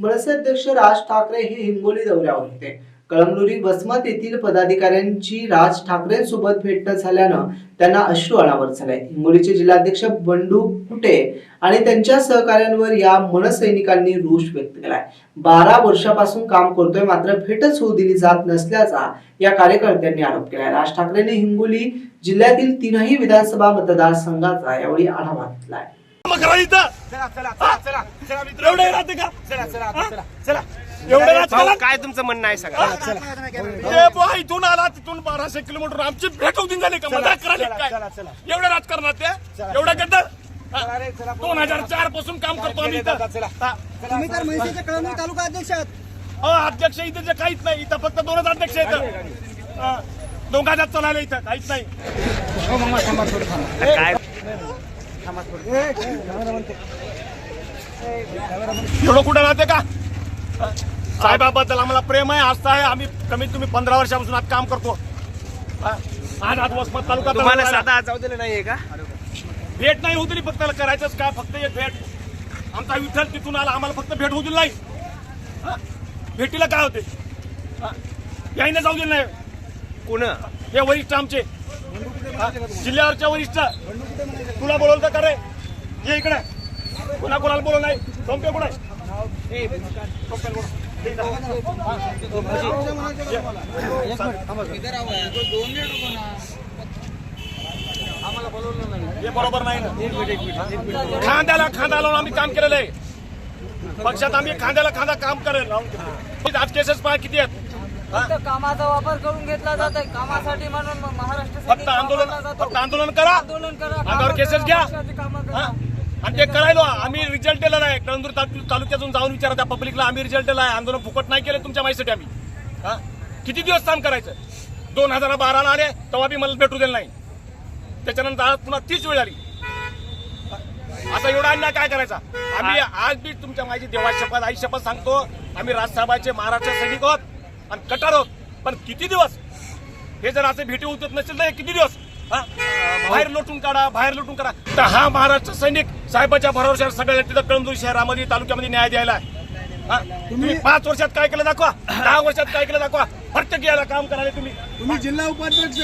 मनसे अध्यक्ष राज ठाकरे हे हिंगोली दौऱ्यावर होते. कळमनुरी वसमत येथील पदाधिकाऱ्यांची राज ठाकरेंसोबत भेट न झाल्यानं त्यांना अश्रू अनावर झाले. हिंगोलीचे जिल्हाध्यक्ष बंडू कुटे आणि त्यांच्या सहकाऱ्यांवर या मनसैनिकांनी रोष व्यक्त केलाय. बारा वर्षापासून काम करतोय मात्र भेटच होऊ दिली जात नसल्याचा या कार्यकर्त्यांनी आरोप केलाय. राज ठाकरेंनी हिंगोली जिल्ह्यातील तीनही विधानसभा मतदारसंघाचा यावेळी आढावा घेतलाय. करा इथं. चला चला चला चला चला मित्र. एवढे राहते का? चला चला चला चला. एवढे भाऊ, राजकारण काय तुमचं म्हणणं आहे सांगा. ए बुवा, इथून आला तिथून बाराशे किलोमीटर आमची भेट होती झाली का? चला, मजाक करायला चला, काय? चला, चला. एवढ्या राजकारणात ते? गद्दार चला. चला, दोन हजार चारपासून काम करतो आम्ही इथं. चला. हा. तुम्ही तर म्हैसेचे तालुका अध्यक्ष आहात. अहो, अध्यक्ष इथं जे काहीच नाही. इथं फक्त दोनच अध्यक्ष आहेत. हा. दोघांच्यात चालायला इथं काहीच नाही. काय? एवढं कुठं राहते का? साहेबाबद्दल आम्हाला प्रेम आहे आस्था आहे. आम्ही कमीत कमी पंधरा वर्षापासून आज काम करतो. आज आज वसमत तालुका तुम्हाला साधा जाऊ दिलं नाहीये का? भेट नाही होती फक्त करायचंच काय फक्त एक भेट. आमचा विठ्ठल तिथून आला आम्हाला फक्त भेट होऊ दिली नाही? भेटीला काय होते? याहीने जाऊ दिलं नाही. कुण? हे वरिष्ठ आमचे. जिल्ह्यावरच्या वरिष्ठ. तुला बोलवलं का रे ये इकडे. कुणा कोणाला बोलव नाही? संपे कुठे हे बरोबर नाही ना. खांद्याला खांदा लावून आम्ही काम केलेलं आहे. पक्षात आम्ही खांद्याला खांदा काम करेल. आज केसेस पाय किती आहेत? फक्त कामाचा वापर करून घेतला जात आहे. कामासाठी म्हणून महाराष्ट्र फक्त आंदोलन फक्त आंदोलन करा. आंदोलन करा. अंगावर केसेस घ्या. आणि ते करायलो. आम्ही रिझल्ट दिला नाही. कळंदूर तालु- तालुक्यातून जाऊन विचारा त्या पब्लिकला आम्ही रिझल्ट दिला आहे. आंदोलन फुकट नाही केलं तुमच्या माहितीसाठी आम्ही. हा? किती दिवस काम करायचं? दोन हजार बाराला आले तेव्हा बी मला भेटू दिलं नाही. त्याच्यानंतर आज पुन्हा तीच वेळ आली. आता एवढा अन्याय काय करायचा? आम्ही आज बी तुमच्या माझी देवा शपथ आई शपथ सांगतो. आम्ही राजसाहेबांचे महाराष्ट्र सैनिक आहोत. आणि कट्टर आहोत पण किती दिवस हे जर असं भेटी होत नसेल तर हे किती दिवस हा? बाहेर लुटून काढा बाहेर लुटून काढा तर हा महाराष्ट्र सैनिक साहेबाच्या भरोश्यावर सगळ्या तिथं कळंदूर शहरामध्ये तालुक्यामध्ये न्याय द्यायला आहे. हा? तुम्ही पाच वर्षात काय केलं दाखवा दहा वर्षात काय केलं दाखवा प्रत्येक याला काम करायला तुम्ही तुम्ही जिल्हा उपाध्यक्ष